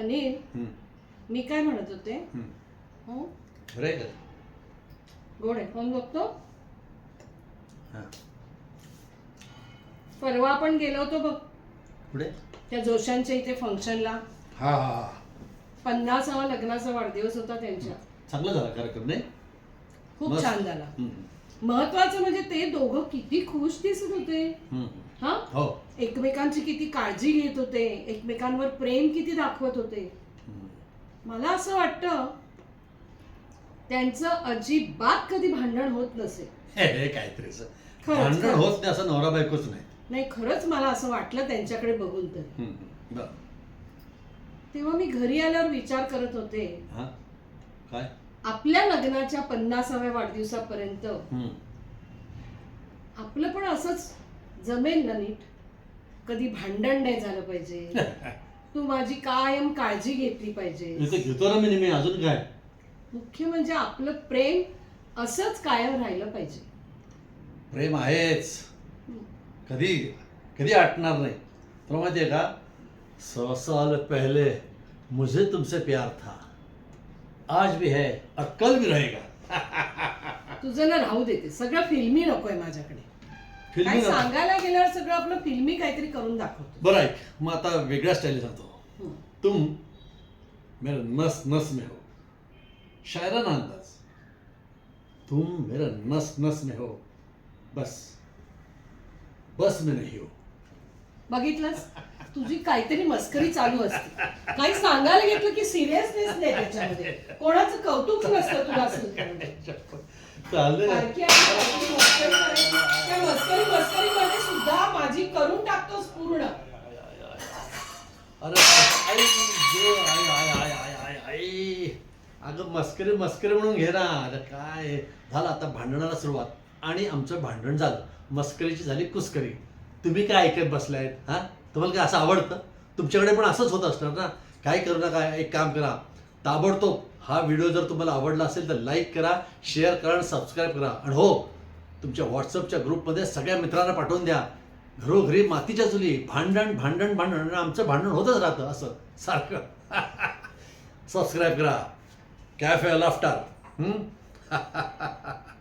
अनिल मी काय म्हणत होते. हो? गोड आहे. फोन बघतो? परवा आपण गेलो होतो बघ. पुढे त्या जोशांच्या इथे फंक्शनला. हां हां हां. पन्नासावा लग्नाचा वाढदिवस होता त्यांच्या. चांगला झाला कार्यक्रम नाही? खूप मस्त. छान झाला. हम्म, महत्वाचं म्हणजे ते दोघं किती खुश दिसत होते. हा? हो. एकमेकांची किती काळजी घेत होते एकमेकांवर प्रेम किती दाखवत होते. मला असं वाटतं त्यांचं अजिबात कधी भांडण होत नसेल काहीतरी भांडण. होत नाही असं नवरा बायकोच नाही. नाही खरंच मला असं वाटलं त्यांच्याकडे बघून तर. तेव्हा मी घरी आल्यावर विचार करत होते. हां? काय? आपल्या लग्नाच्या पन्नासाव्या वाढदिवसापर्यंत. आपलं पण असंच जमेल ना नीट. कधी भांडण नाही झालं पाहिजे. तू माझी कायम काळजी घेतली पाहिजे. घेतो ना मी नेहमी अजून काय? मुख्य म्हणजे आपलं प्रेम असंच कायम राहिलं पाहिजे. प्रेम आहेच. कधी कधी आटणार नाही. तुला माहिती आहे का? सौ साल पहले मुझे तुमसे प्यार था. आज भी है और कल भी रहेगा। तुझं ना राहू देते सगळं फिल्मी नकोय माझ्याकडे. फिल्मी काय नको. सांगायला गेल्यावर सगळं आपलं फिल्मी काहीतरी करून दाखवतो. बरं ऐक मग आता वेगळ्या स्टाईल सांगतो हम्म. तुम मेरा नस नस में हो. शायराना अंदाज. तुम मेरा नस नस में हो. बस. बस में नहीं हो. बघितलंस? तुझी काहीतरी मस्करी चालू असते. काही सांगायला घेतलं की सिरियसनेस नाही त्याच्यामध्ये. कोणाचं कौतुक नसतं तुला सारखी मस्करी करायची. त्या मस्करी मस्करीमध्ये सुद्धा माझी करून टाकतोस पूर्ण. अरे आई जे, आई आई आई आई आई आई. अगं मस्करी मस्करी म्हणून घे ना. अरे काय? झालं आता भांडणाला सुरुवात. आणि आमचं भांडण झालं. मस्करीची झाली कुस्करी. तुम्ही काय ऐकत बसलायत हा? तुम्हाला काय असं आवडतं? तुमच्याकडे पण असंच होत असणार ना. काय करू नका एक काम करा. ताबडतोब हा व्हिडिओ जर तुम्हाला आवडला असेल तर लाईक करा शेअर करा आणि सबस्क्राईब करा. आणि हो तुमच्या व्हॉट्सअपच्या ग्रुपमध्ये सगळ्या मित्रांना पाठवून द्या. घरोघरी मातीच्या चुली भांडण भांडण भांडण आणि आमचं भांडण होतच राहतं असं सारखं. सबस्क्राईब करा. Cafe laughter